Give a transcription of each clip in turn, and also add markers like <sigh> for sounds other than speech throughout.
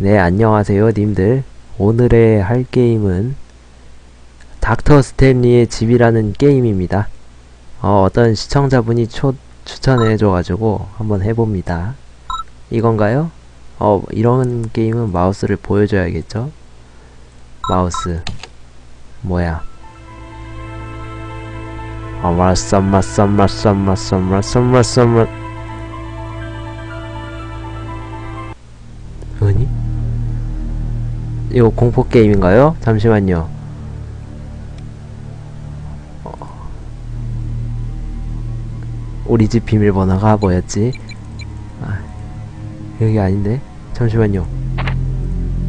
네, 안녕하세요, 님들. 오늘의 할 게임은 닥터 스탠리의 집이라는 게임입니다. 어, 어떤 시청자분이 초, 추천해줘가지고 한번 해봅니다. 이건가요? 어, 이런 게임은 마우스를 보여줘야겠죠? 마우스. 뭐야? 아, 맞어, 맞어, 맞어, 맞어, 맞어, 맞아 이거 공포 게임인가요? 잠시만요. 어. 우리 집 비밀번호가 뭐였지? 아, 여기 아닌데? 잠시만요.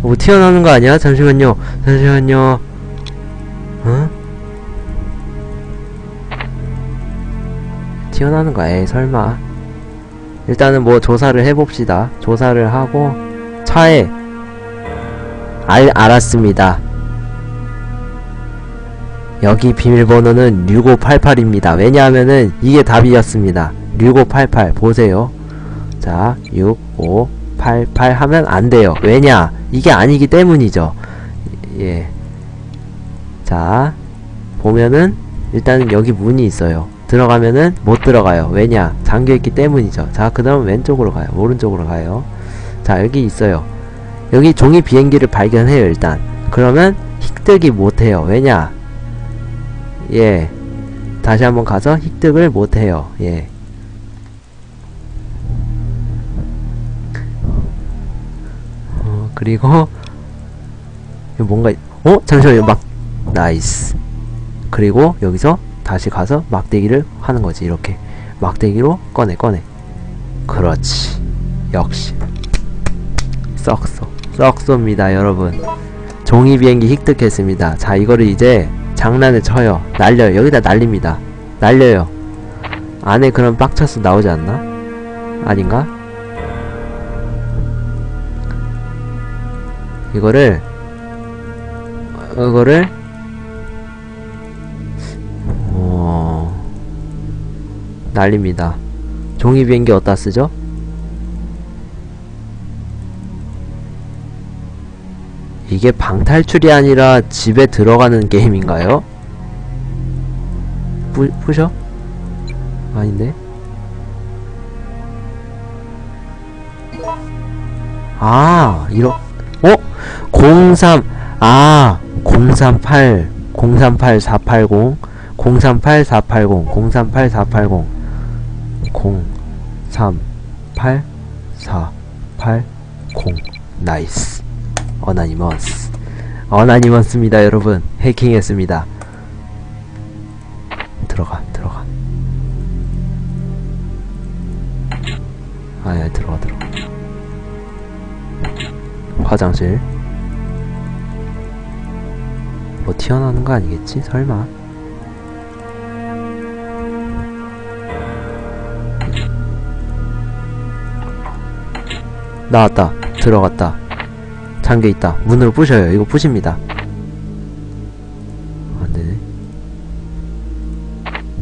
뭐 튀어나오는 거 아니야? 잠시만요. 잠시만요. 어? 튀어나오는 거 에이 설마. 일단은 뭐 조사를 해봅시다. 조사를 하고 차에 알, 알았습니다. 여기 비밀번호는 6588입니다. 왜냐하면은 이게 답이었습니다. 6588 보세요. 자, 6588 하면 안 돼요. 왜냐? 이게 아니기 때문이죠. 예. 자, 보면은 일단은 여기 문이 있어요. 들어가면은 못 들어가요. 왜냐? 잠겨있기 때문이죠. 자, 그 다음 왼쪽으로 가요. 오른쪽으로 가요. 자, 여기 있어요. 여기 종이 비행기를 발견해요, 일단. 그러면 획득이 못해요. 왜냐? 예. 다시 한번 가서 획득을 못해요. 예. 어, 그리고 뭔가 어? 잠시만요. 막 나이스. 그리고 여기서 다시 가서 막대기를 하는 거지. 이렇게. 막대기로 꺼내 꺼내. 그렇지. 역시. 썩소. 썩소입니다, 여러분. 종이 비행기 획득했습니다. 자, 이거를 이제 장난에 쳐요. 날려요. 여기다 날립니다. 날려요. 안에 그런 빡쳐서 나오지 않나? 아닌가? 이거를 이거를 어 날립니다. 종이 비행기 어디다 쓰죠? 이게 방탈출이 아니라 집에 들어가는 게임인가요? 부, 부셔? 아닌데? 아, 이러, 어? 03, 아, 038, 038 480, 038 480, 038 480, 038 480, 나이스. 어나니머스 어나니머스입니다 여러분. 해킹했습니다. 들어가 들어가. 아야 들어가 들어가. 화장실. 뭐 튀어나오는 거 아니겠지? 설마. 나왔다. 들어갔다 잠겨있다. 문으로 부셔요. 이거 부십니다. 안되네.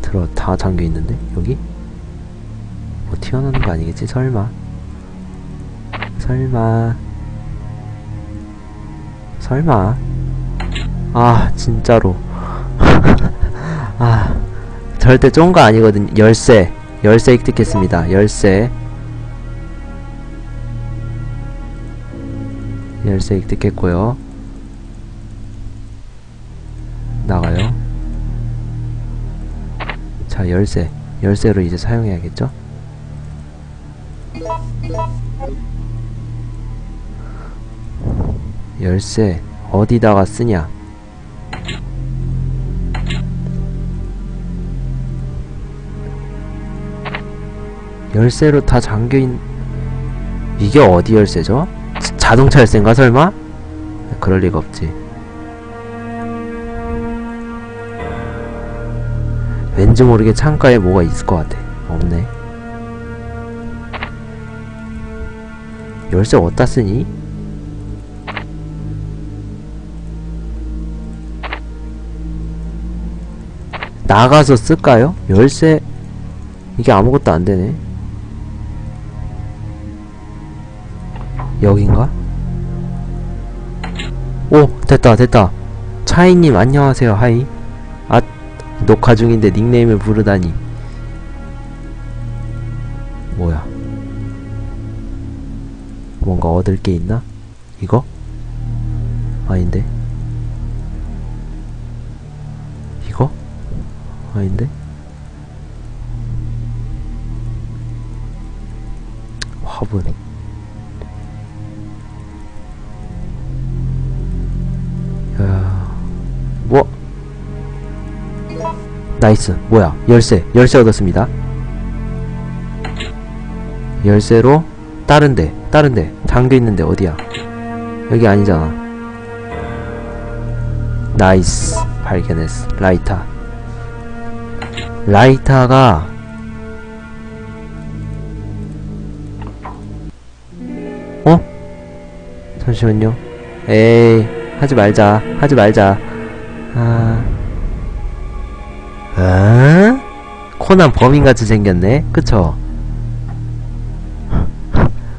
들어 다 잠겨있는데? 여기? 뭐 튀어나오는 거 아니겠지? 설마. 설마. 설마. 아 진짜로. <laughs> 아 절대 쫀 거 아니거든 열쇠. 열쇠 획득했습니다. 열쇠 열쇠 획득했고요. 나가요. 자 열쇠. 열쇠로 이제 사용해야겠죠? 열쇠 어디다가 쓰냐? 열쇠로 다 잠겨있 이게 어디 열쇠죠? 자동차 열쇠인가 설마? 그럴 리가 없지 왠지 모르게 창가에 뭐가 있을 것 같아 없네 열쇠 어디다 쓰니? 나가서 쓸까요? 열쇠 이게 아무것도 안되네 여긴가? 오 됐다 됐다 차이님 안녕하세요 하이 아 녹화 중인데 닉네임을 부르다니 뭐야 뭔가 얻을 게 있나? 이거? 아닌데 이거? 아닌데 화분 야, 뭐? 나이스. 뭐야? 열쇠. 열쇠 얻었습니다. 열쇠로 다른 데, 다른 데. 잠겨 있는데 어디야? 여기 아니잖아. 나이스. 발견했어. 라이터. 라이터가 어? 잠시만요. 에이. 하지 말자. 하지 말자. 아. 아? 코난 범인같이 생겼네? 그쵸?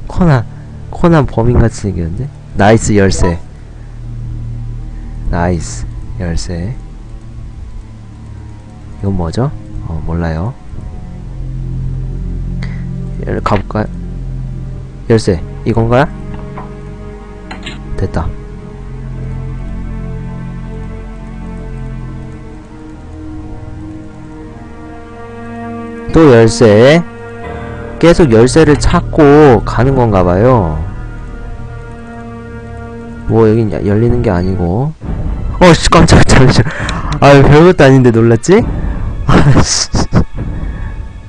코난, 코난 범인같이 생겼는데? 나이스 열쇠. 나이스 열쇠. 이건 뭐죠? 어, 몰라요. 열, 가볼까요? 열쇠. 이건가요? 됐다. 또 열쇠. 계속 열쇠를 찾고 가는 건가 봐요. 뭐 여긴 야- 열리는 게 아니고. 어씨 깜짝 잠시 아유 별것도 아닌데 놀랐지?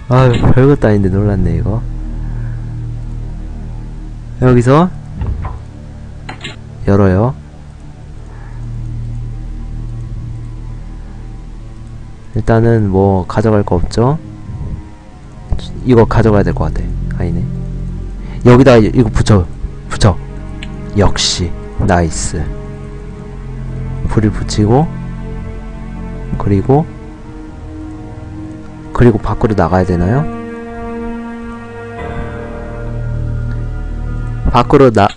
아유 별것도 아닌데 놀랐네 이거. 여기서 열어요. 일단은 뭐 가져갈 거 없죠? 이거 가져가야 될 것 같아. 아니네. 여기다 이- 이거 붙여. 붙여. 역시. 나이스. 불을 붙이고, 그리고, 그리고 밖으로 나가야 되나요? 밖으로 나,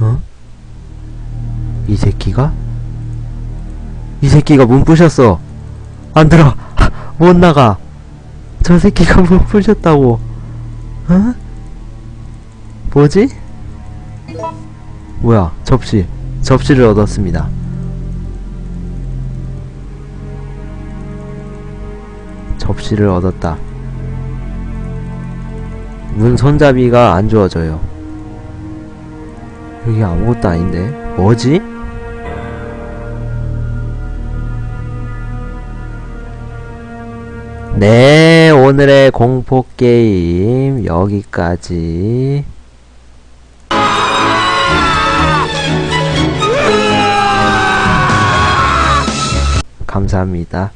어? 이 새끼가? 이 새끼가 문 부셨어. 안 들어. 못 나가. 저 새끼가 <laughs> 문 부셨다고. 어? 뭐지? 뭐야? 접시. 접시를 얻었습니다. 접시를 얻었다. 문 손잡이가 안 주어져요. 여기 아무것도 아닌데. 뭐지? 네, 오늘의 공포 게임 여기까지. 감사합니다.